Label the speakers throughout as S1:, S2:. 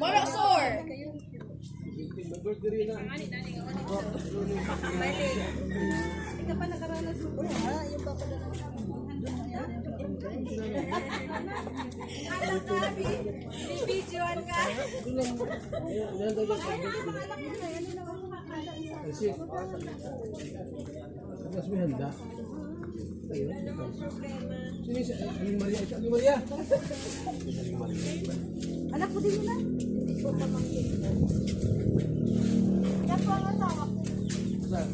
S1: Monosor! Bibidyoan ka.
S2: Kasi, Tapos may handa. Ayun. Sino si Aling Maria? Ito, Aling Maria.
S1: Anak ko din yun ah. Po ang asawa ko.
S2: Saan?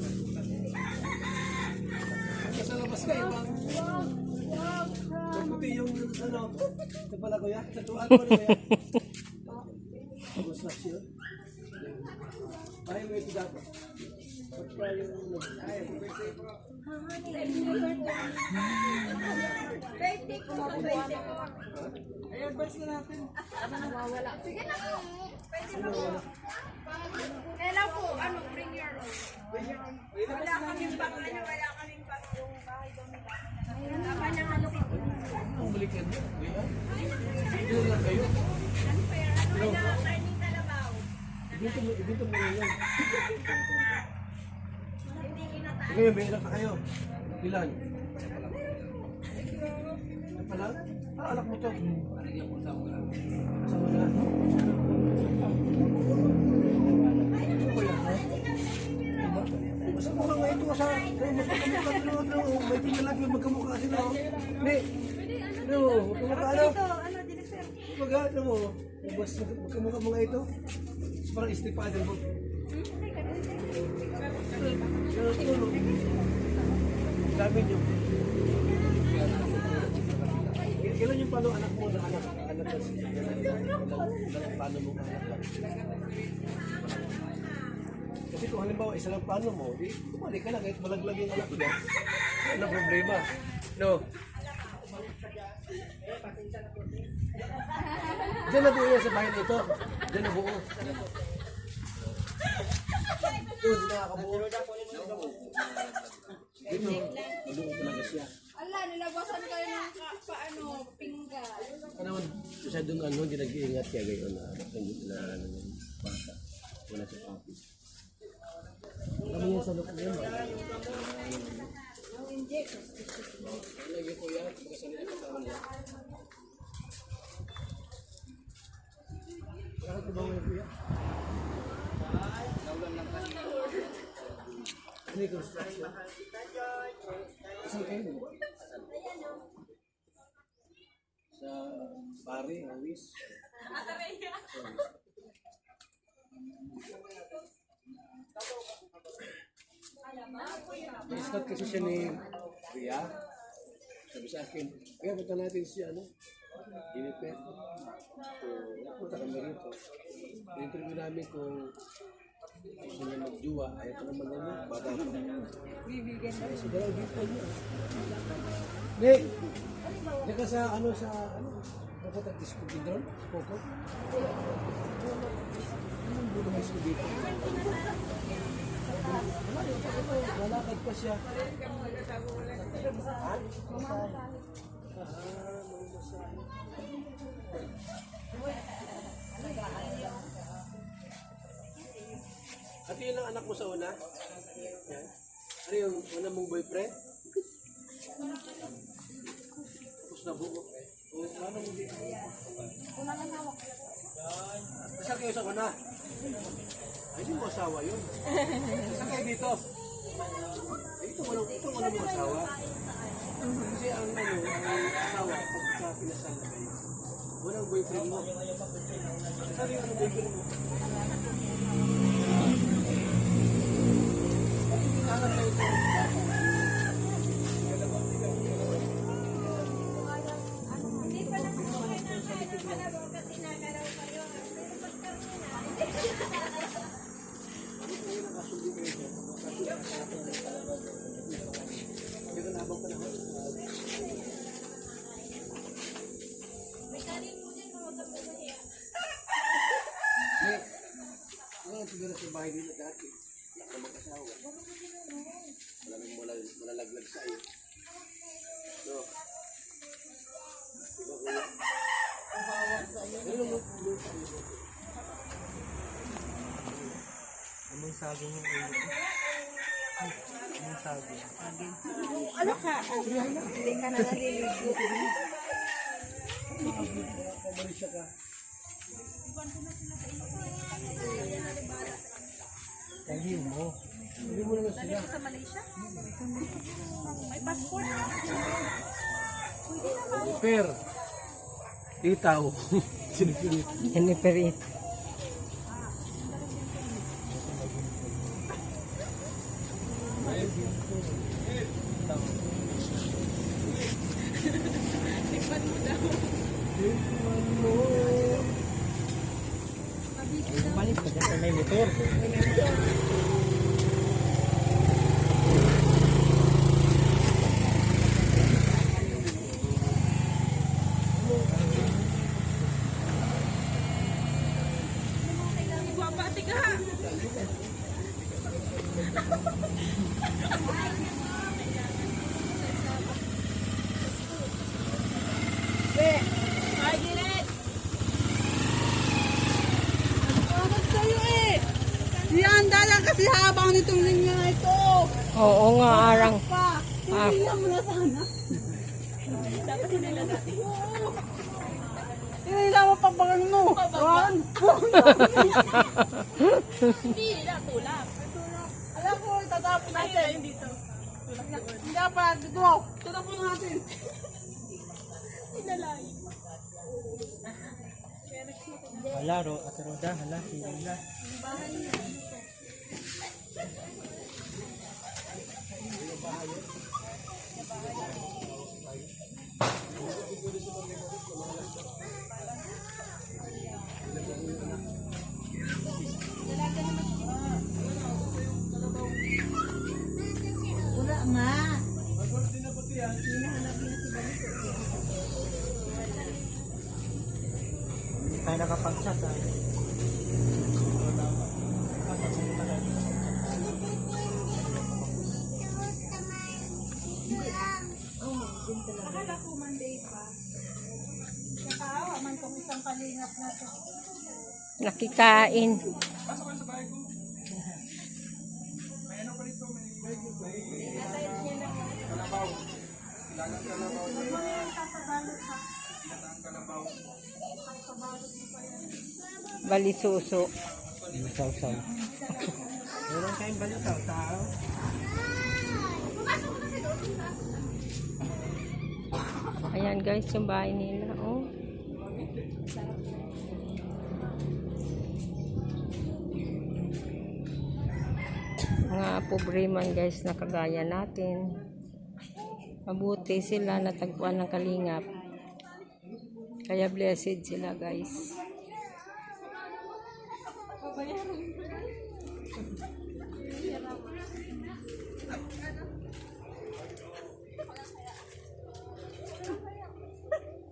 S2: Nasa labas ka, ibang. Magputi yung ano. Ito pala kuya. Tatuan ko na kuya. Ay, may ito dapat. Pagka yung... Ay,
S1: Birthday ko. Birthday ko. Nawawala. Sige na po. Pwede na po. Kailan po, ano, bring your own. Wala kaming pang, ano, wala kaming pang bahay doon. Tama niya ano
S2: ang balikan niyo. Kuya. Dito Ibito mo, ibito mo yan. Ngayon, may ilan ka kayo? Ilan? Ano pala? Ah, anak mo to. Kasama na. Ano ba yan, ha? Mas mukha nga ito sa... Mas magkamukha sila. Ano, may tingnan lang magkamukha sila. oh. Hindi. Ano, magkamukha ano?
S1: Ano?
S2: Baga, ano mo? Mas magkamukha mga ito. Parang father mo. Dami niyo. Kailan yung paano anak mo na anak? Anak na siya. Paano mo anak lang? Kasi kung halimbawa isa lang plano mo, di bumalik ka na kahit malaglag yung anak niya. Ano problema? No. Diyan na buo yan sa bahay na ito. Diyan na buo. Doon, di nakakabuo. Dito, maluo talaga siya.
S1: Ala, nilabasan kayo ng ka- paano, pinggan.
S2: Ano naman, masyadong ano, hindi nag-iingat kaya gayon na hindi na ano yung bata. Wala sa office. Kami yung sa loob ba? Lagi ko yan, pagkasalit ang kasama niya. Bakit ba mo yung kuya? Yung construction? Sa Bari, Awis. Start kasi siya ni Kuya. Sabi sa akin, kaya punta natin si ano, Jennifer. So, napunta kami rito. In-interview namin kung gusto niya magjuwa. Ayaw ko naman ano, bata pa. Bibigyan na. So, dalaw dito niya. Hindi. Hindi ka sa ano sa ano, dapat ang disco doon? Sa Coco? Anong bulo ng disco dito? Lalakad pa siya. Ha? Anak mo sa una? Yan. Ano yung una mong boyfriend? Tapos nabuo. O, ano mo dito?
S1: Una na hawak.
S2: Saan kayo sa una? Ay, hindi mo asawa yun. Saan kayo dito? Ay, ito walang, ito walang mo asawa. Kasi ang ano, ang asawa, pagka pinasal na kayo, walang boyfriend mo. Sabi yung ano boyfriend mo? Bakit hinahanap kayo ito?
S1: Hindi pa naman po kayo nakakalaw kalaw kasi nakalaw kayo. Pero pagka
S2: Hindi ko nabang panahon. Hindi. Ngayon siguro sa bahay nila
S3: Anong sabi niyo? Anong sabi?
S1: Ano ka? Hindi ka na naliligo.
S2: Pabalisya ka.
S3: Hindi mo.
S2: Hindi mo naman sila.
S1: sa Malaysia? May passport. Pwede naman.
S2: Per. Itaw. Sinipilit.
S3: Hiniperit. Balik ka dyan sa may motor.
S1: Eh? Yan, dala kasi habang nitong linya na ito.
S3: Oo nga, arang.
S1: Pa,
S3: Ah.
S1: hinihiyan mo na sana. Dapat hinila natin. Hinila mo pa ba mo? Ron! Hindi, na tulak. Alam ko, tatapon natin. dito. Hindi pa, dito. Tatapon natin. Hinalay.
S3: Hala, ro, at roda, hala, sila.
S1: Wala
S3: tayo nakapag-chat, ah.
S1: Akala ko Monday pa. Nakaawa man kung isang kalingap na to.
S3: Nakikain. Balisuso. Balisaw-saw. Meron kayong balisaw-saw? Ayan guys, yung bahay nila. Oh. mga pobre man guys na kagaya natin mabuti sila natagpuan ng kalingap kaya blessed sila guys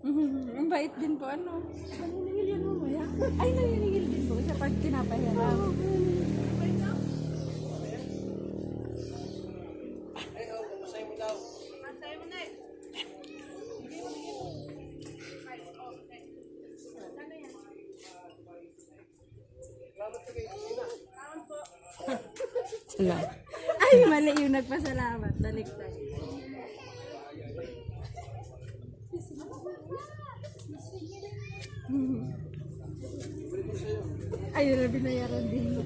S1: Ang bait din po, ano? Naniningil yan mamaya. Ay, naniningil din po sa pag pinapahiram.
S3: Sila
S1: Ay, mali yung nagpasalamat. Baliktad. Ayun na binayaran din mo.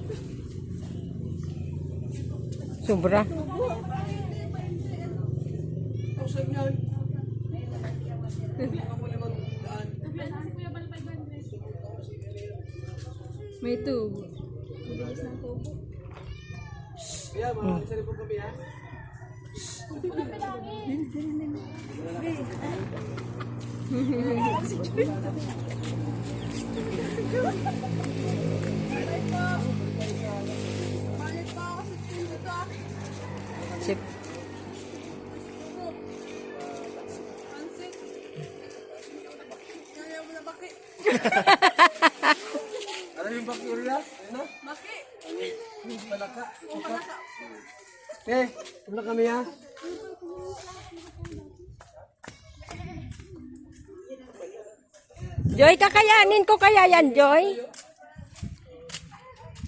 S3: sobra
S1: May tubo.
S2: Kaya, mga isa rin po kami ha.
S1: Balik pa ako sa
S2: Eh, wala kami ha.
S3: Joy, kakayanin ko kaya yan, Joy?